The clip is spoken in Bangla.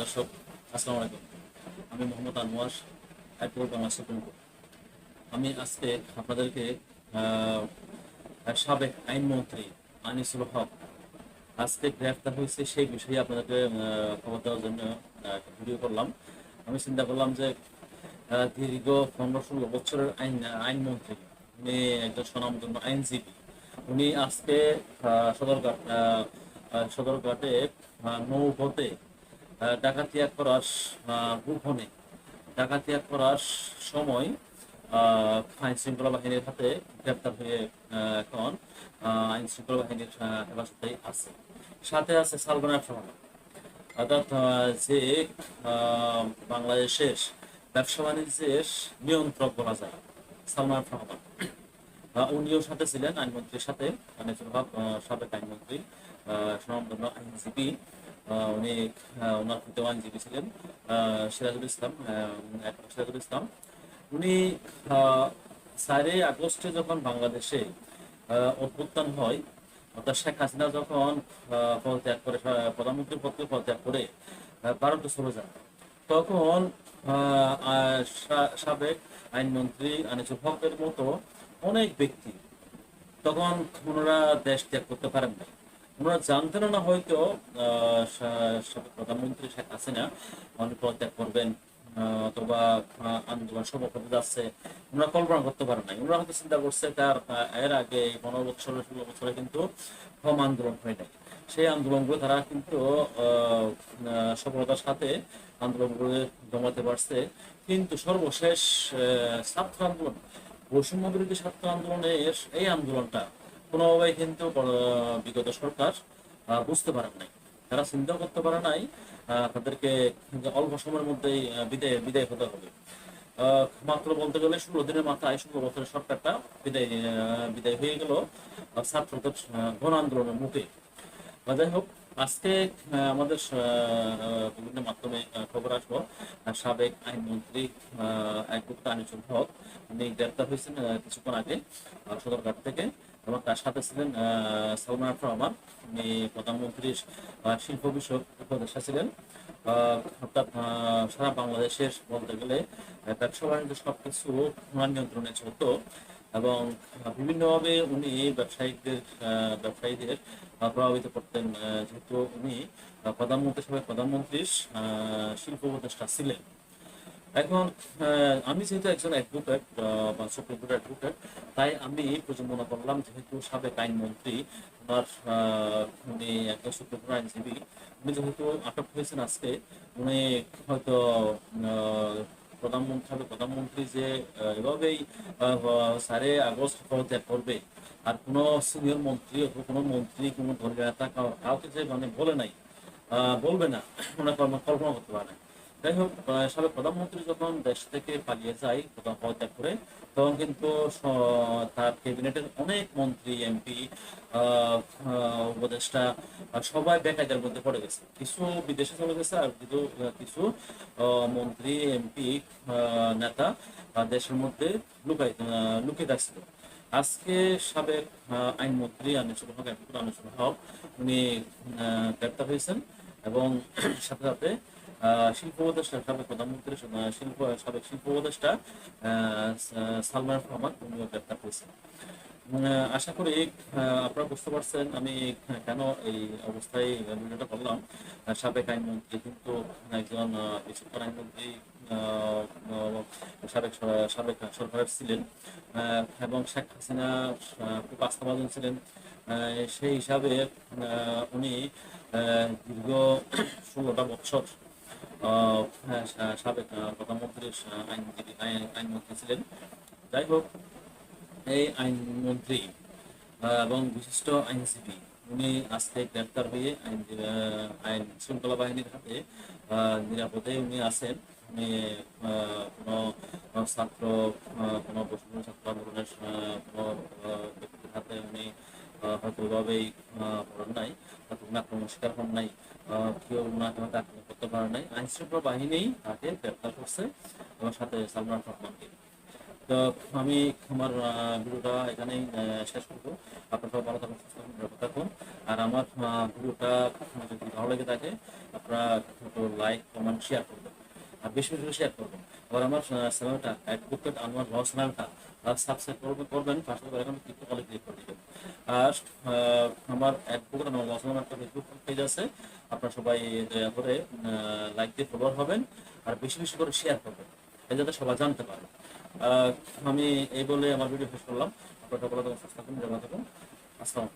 দর্শক, আসসালামু আলাইকুম। আমি Mohammad Anwar advocate Bangla supreme court. আমি আজকে আপনাদেরকে সাবেক আইনমন্ত্রী আনিসুল হক আজকে গ্রেফতার হয়েছে, সেই বিষয়ে আপনাদেরকে খবর দেওয়ার জন্য ভিডিও করলাম। আমি চিন্তা করলাম যে দীর্ঘ পনেরো ষোলো বছরের আইন, আইনমন্ত্রী, উনি একজন স্বনামধন্য আইনজীবী। উনি আজকে সদরঘাট সদরঘাটে নৌপথে আহ, ডাকাতি করার আহ, গোপনে ডাকাতি করার সময় আইন শৃঙ্খলা বাহিনীর হাতে গ্রেপ্তার হয়ে এখন আইন শৃঙ্খলা বাহিনীর আহ, হেফাজতেই আছে। সাথে আছে সালমানের রহমান অর্থাৎ যে বাংলাদেশের ব্যবসা বাণিজ্যের নিয়ন্ত্রক বলা যায় সালমান রহমান উনিও সাথে ছিলেন আইনমন্ত্রীর সাথে। সাবেক আইনমন্ত্রী স্বনামধন্য আইনজীবী উনি ওনার পিতা আইনজীবী ছিলেন সিরাজুল ইসলাম সিরাজুল ইসলাম। উনি চারই আগস্টে যখন বাংলাদেশে অভ্যুত্থান হয় অর্থাৎ শেখ হাসিনা যখন পদত্যাগ করে আহ, প্রধানমন্ত্রী পদ পদত্যাগ করে ভারতে চলে যান তখন সাবেক আইনমন্ত্রী আনিসুল হকের মতো অনেক ব্যক্তি তখন ওনারা দেশ ত্যাগ করতে পারেন না ওনারা জানতেন না হয়তো প্রধানমন্ত্রী শেখ হাসিনা উনি পদত্যাগ করবেন অথবা আন্দোলন সভা করতে যাচ্ছে। ওনারা কল্পনা করতে পারেন নাই। হয়তো চিন্তা করছে তার এর আগে পনেরো বছর, ষোলো বছরে কিন্তু হোম আন্দোলন হয় নাই। সেই আন্দোলনগুলো তারা কিন্তু সফলতার সাথে আন্দোলনগুলো জমাতে পারছে। কিন্তু সর্বশেষ ছাত্র আন্দোলন, বৈষম্য বিরোধী ছাত্র আন্দোলনের এই আন্দোলনটা কোনোভাবেই কিন্তু বিগত সরকার বুঝতে পারেন নাই। তারা চিন্তা করতে পারে নাই তাদেরকে অল্প সময়ের মধ্যেই বিদায় বিদায় হতে হবে। মাত্র বলতে গেলে ষোলো দিনের মাথায়, ষোলো বছরের সরকারটা বিদায় বিদায় হয়ে গেল ছাত্রদের গণ আন্দোলনের মুখে। যাই হোক, আজকে আমাদের বিভিন্ন মাধ্যমে খবর আসব সাবেক আইনমন্ত্রী অ্যাডভোকেট আনিসুল হক, উনি গ্রেপ্তার হয়েছেন কিছুক্ষণ আগে সদরঘাট থেকে। এবং তার সাথে ছিলেন সালমান আফর রহমান, উনি প্রধানমন্ত্রীর শিল্প বিষয়ক উপদেষ্টা ছিলেন। অর্থাৎ সারা বাংলাদেশের বলতে গেলে ব্যবসা বাণিজ্য সবকিছু নিয়ন্ত্রণে চলতো এবং বিভিন্নভাবে উনি ব্যবসায়িকদের আহ, ব্যবসায়ীদের প্রভাবিত করতেন যেহেতু উনি প্রধানমন্ত্রী সভায় প্রধানমন্ত্রীর শিল্প উপদেষ্টা ছিলেন। এখন আমি যেহেতু একজন অ্যাডভোকেট বা সুপ্রিম কোর্ট অ্যাডভোকেট তাই আমি প্রচুর মনে করলাম যেহেতু সাবেক আইনমন্ত্রী ওনার উনি একজন সুপ্রিম কোর্ট আইনজীবী উনি যেহেতু আটক হয়েছেন আজকে উনি হয়তো প্রধানমন্ত্রী হবে প্রধানমন্ত্রী যে এভাবেই সাড়ে আগস্ট পদত্যাগ করবে আর কোনো সিনিয়র মন্ত্রী কোনো মন্ত্রী, কোনো ধর্মীয় নেতা কাউকে যে মানে বলে নাই বলবে না ওনার কল্পনা করতে পারে না। যাই হোক সাবেক প্রধানমন্ত্রী যখন দেশ থেকে পালিয়ে যায় প্রধান পদত্যাগ করে তখন কিন্তু তার ক্যাবিনেটের অনেক মন্ত্রী এমপি উপদেষ্টা সবাই বেকায়দার মধ্যে পড়ে গেছে। কিছু বিদেশে চলে গেছে আর আহ, কিছু মন্ত্রী এমপি নেতা দেশের মধ্যে লুকাই লুকিয়ে থাকছিল। আজকে সাবেক আইনমন্ত্রী আনিসুল হক আনিসুল হক উনি গ্রেপ্তার হয়েছেন এবং সাথে সাথে শিল্প উপদেষ্টা সাবেক প্রধানমন্ত্রী শিল্প সাবেক শিল্প উপদেষ্টা সালমান রহমান উনিও গ্রেপ্তার হয়েছেন উম, আশা করি আপনারা বুঝতে পারছেন আমি কেন এই অবস্থায় ভিডিওটা করলাম। সাবেক আইনমন্ত্রী কিন্তু একজন বিচক্ষণ আইনমন্ত্রী সাবেক সাবেক সরকারের ছিলেন এবং শেখ হাসিনা খুব আস্থাভাজন ছিলেন। সেই হিসাবে উনি দীর্ঘ ষোলোটা বছর সাবেক আহ, আইনজীবী আইন- আইনমন্ত্রী। ছিলেন যাই হোক এই আইনমন্ত্রী এবং বিশিষ্ট আইনজীবী উনি আজকে গ্রেপ্তার হয়ে আইন আইন শৃঙ্খলা বাহিনীর হাতে নিরাপদে উনি আছেন উনি কোনো ছাত্র কোনো বৈষম্য ছাত্র আন্দোলনের কোনো ব্যক্তির হাতে উনি আহ, হয়তো ওইভাবেই আহ, পড়েন নাই আক্রমণ শিকার হন নাই কেউ উনাকে হয়তো আক্রমণ করতে পারে নাই। আইন শৃঙ্খলা বাহিনী তাকে গ্রেপ্তার করছে এবং সাথে সালমান রহমানকে। তো আমি আমার ভিডিওটা এখানেই শেষ করব। আপনারা সবাই ভালো থাকুন, সুস্থ থাকুন, নিরাপদ থাকুন। আর আমার ভিডিওটা যদি ভালো লেগে থাকে, আপনারা লাইক, কমেন্ট শেয়ার করবেন। আর বেশি বেশি শেয়ার করবেন। আবার আমার চ্যানেলটা অ্যাডভোকেট আনোয়ার রস চ্যানেলটা সাবস্ক্রাইব করবেন করবেন, পাশে করে এখন ক্লিক করে ক্লিক করে দিবেন। আর আহ, আমার অ্যাডভোকেট আমার রস একটা ফেসবুক পেজ আছে। আপনারা সবাই দয়া করে লাইক দিয়ে ফলোয়ার হবেন আর বেশি বেশি করে শেয়ার করবেন। এটা যাতে সবাই জানতে পারে। আমি এই বলে আমার ভিডিও শেষ করলাম। আপনারা সকলে থাকুন ভালো থাকুন আসসালাম